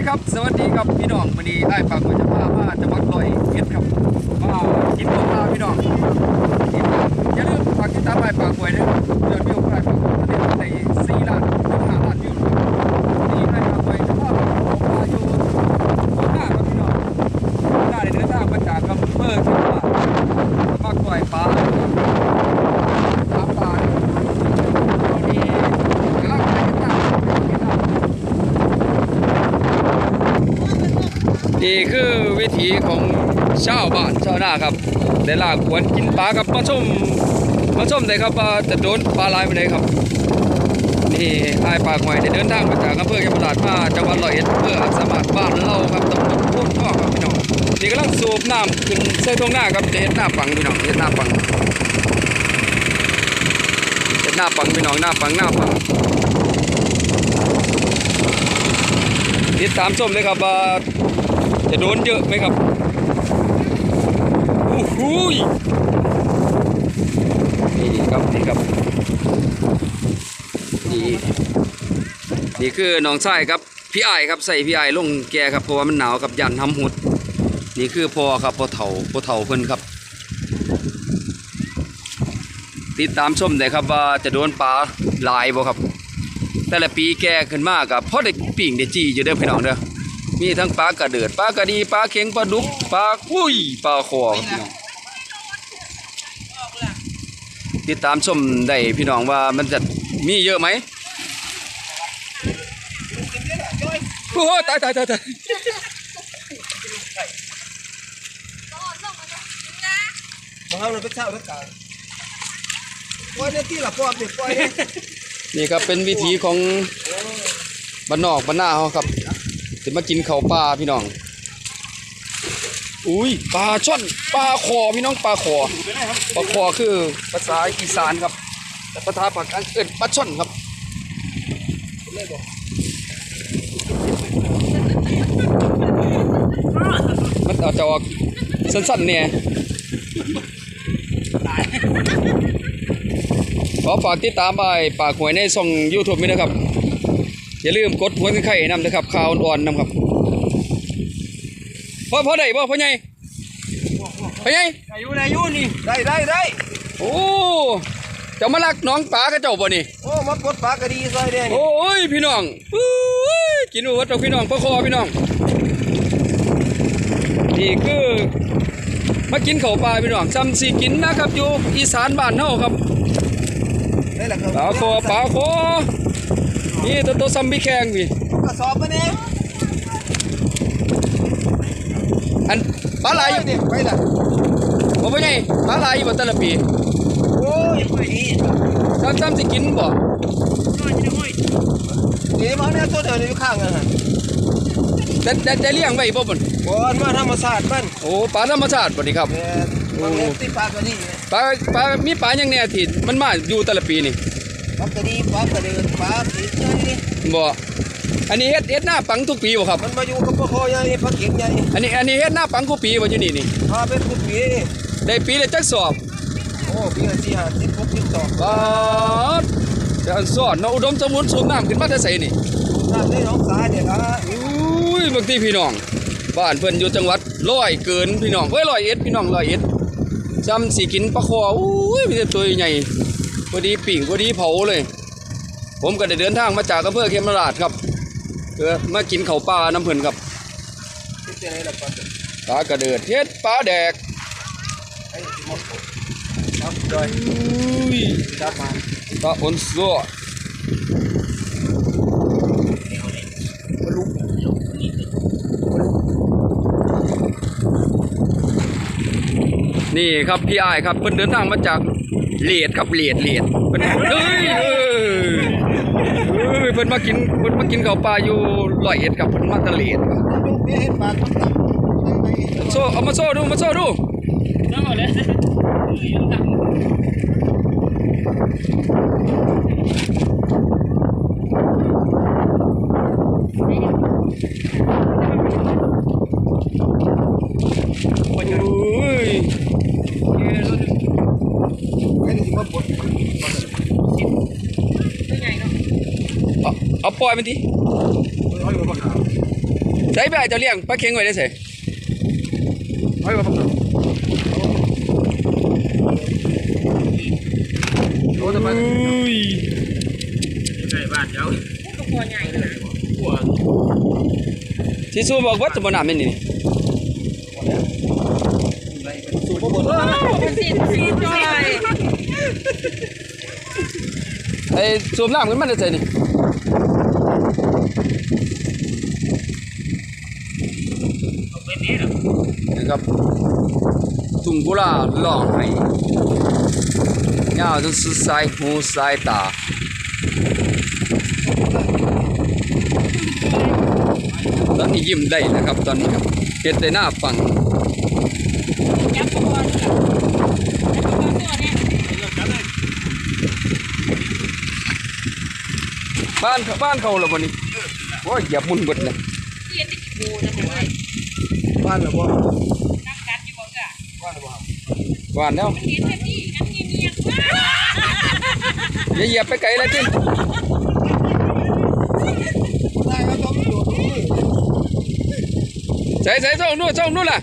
ดีครับ สวัสดีครับพี่น้องวันนี้ไอ้ปากมันจะพามาจังหวัดร้อยเอ็ดครับมากินของปลาพี่น้องอย่าลืมฝากติดตามไอ้ปากไว้นะครับยอดวิวของไอ้ปากไว้ตอนนี้ในสี่ล้านถึงห้าล้านวิวนะครับนี่ไอ้ปากไว้จะพามาของปลาอยู่ข้างหน้าครับพี่น้องข้างหน้าได้เดินทางมาจากอำเภอเชียงรายมาปล่อยปลาปลาปลาตอนนี้กำลังไปติดตามติดตาม นี่คือวิถีของชาวบ้านชาวนาครับได้ลากขวนกินปลาครับมาชมมาชมได้ครับว่าจะโดนปลาลายไปไหนครับนี่ไอ้ายปากหอยได้เดินทางมาจากอำเภอยมระหลาชมาจังหวัดร้อยเอ็ดเพื่อสมัครบ้านเราครับตำบลโพนท่อครับพี่น้องนี่กำลังสูบน้ำขึ้นใส่ทงหน้าครับเห็นหน้าปังพี่น้องเห็นหน้าปังเห็นหน้าปังพี่น้องหน้าปังหน้าปังติดตามชมเลยครับ จะโดนเยอะไหมครับโอ้โหยนี่ครับนี่ครับนี่นี่คือน้องชายครับพี่ไอครับใส่พี่ไอลงแกครับเพราะว่ามันหนาวกับยันทำหุด นี่คือพ่อครับพ่อเฒ่าพ่อเฒ่าเพิ่นครับ ติดตามชมได้ครับว่าจะโดนปลาลายบ่ครับ แต่ละปีแก่ขึ้นมากกับพ่อได้ปิ่งได้จีอยู่เด้อพี่น้องเด้อ มีทั้งปลากระเดิดปลากระดีปลาเข็งปลาดุกปลาอุ้ยปลาคอครับพี่น้องติดตามชมได้พี่น้องว่ามันจะมีเยอะไหมโอ้โหตายตายตายตายมาเอาเลยไปเช่าแล้วกันปล่อยเนี่ยที่ละปอบเนี่ยปล่อยเนี่ยนี่ครับเป็นวิถีของบ้านนอกบ้านหน้าเขาครับ จะมากินข้าวปลาพี่น้อง อุ้ยปลาช่อนปลาคอพี่น้องปลาคอปลาคอคือภาษาอีสานครับแต่ภาษาปากกลางเอิ้นปลาช่อนครับมันอาจจะออกสั้นๆเนี่ยขอฝากติดตามไปปากหวยในช่อง YouTube นี้นะครับ อย่าลืมกดหัวไข่นำนะครับข่าวอ่อนๆนำครับพ่อพ่อได้บ่พ่อใหญ่พ่อใหญ่อายุอายุนี่ได้ได้ได้โอ้เจะมาลักน้องปลากระเจ้าบ่นี่โอ้มาปลดปลากระดีซอยแดงโอ้ยพี่น้องอุ้ยกินหัวเจ้าพี่น้องปลาคอพี่น้องนี่คือมากินข้าวปลาพี่น้องซ้ำสิกินนะครับอยู่อีสานบ้านเฮาครับได้ละครับปลาคอปลาคอ นี่ตัวตัวซ้ำพี่แข้งพี่กระสอบมาเนี่ยอันปลาไหลอยู่เนี่ยไปละบ่พ่อใหญ่ปลาไหลอยู่บ่แต่ละปีโอ้ยไปดีซ้ำซ้ำสิกินบ่เดี๋ยวมาเนี่ยตัวเดินอยู่ข้างกันฮะแต่แต่แต่เลี้ยงไว้บ่บ่นบอลมาธรรมศาสตร์มันโอ้ปลาธรรมชาติบ่นี่ครับเนี่ยมันเนี่ยที่ปลากระดีเนี่ยปลาปลา มีปลาอย่างแน่ที่มันมาอยู่แต่ละปีนี่ปลากระดีปลากระเดินปลาสีเงินนี่ บ่อันนี้เฮ็ดเฮ็ดหน้าปังทุกปีบ่ครับ มันมาอยู่กับปลาคอใหญ่ปลาเข็งใหญ่อันนี้อันนี้เฮ็ดหน้าปังทุกปีบ่อยู่นี่นี่พาเป็นผู้ปีนี่ได้ปีละจักสอบโอ้ปีละสี่ห้าสิบหกสิบสองปาดจะสอนเนาะอุดมสมบูรณ์สูบน้ำขึ้นมาแต่ไสนี่น้ำในหนองสายเนี่ยละอุ้ยบางทีพี่น้อง บ้านเพิ่นอยู่จังหวัดร้อยเกินพี่น้องเอ้ยร้อยเอ็ดพี่น้องร้อยเอ็ดจำสิกินปลาคออุ้ยมีแต่ตัวใหญ่พอดีปิ่งพอดีเผาเลย ผมก็ได้เดินทางมาจากอำเภอเขมราชครับเพื่อมากินข้าวปลาน้ำเพิ่นครับปลากระเดิดเฮ็ดปลาแดกอุ้ยปลาอนซัวนี่ครับพี่อ้ายครับเพิ่นเดินทางมาจากเลียดครับเลียดเลียดเพิ่นเฮ้ย เอ้ยเอ้ยเพิ่นมากินเพิ่นมากินข้าวปลาอยู่ร้อยเอ็ดครับเพิ่นมาแตะเลียดครับลูกเบี้ยเห็นปลาต้นตับตั้งในโซ่เอามาโซ่ดูมาโซ่ดูโอ้ยไอ้ที่มาปลดเอาเอา ปล่อยมันดิเอาอยู่ปลาขาวส่ไปไอ้เจ้าเลี้ยงปลาเค็งไว้ได้ใส่ไว้บ่ครับโอ้ทำไมใช่บ้านเจ้าก็พอใหญ่นะหัวที่สู้บอกว่าจะบ่น้ำนี่นี่สูบบ่หมดเลยเป็นสีสีจอยไอ้สูบน้ำขึ้นมาได้ใส่นี่ เอาเป็นนี้หรอ นะ ครับทุ่งกุลาร้องให้ยาวจนสุดสายหูสายตาตอนนี้ยิ้มได้นะครับตอนนี้ครับเฮ็ดได้หน้าปังยับกระบอกนี่แหละยับกระบอกตัวเนี่ยบ้านบ้านเขาแล้ววันนี้โอ้ยเหยียบมุนเบิดเลยเทียนที่กูนะพี่เอ้ยบ้านละบ่ น้ำกัดอยู่บ่กะ บ้านละบ่ หวานแล้วมันเห็นแบบนี้อันนี้เนียงอย่าเหยียบไปไกลแล้วจิ้นใส่ใส่ช่องนู้นช่องนู้นล่ะ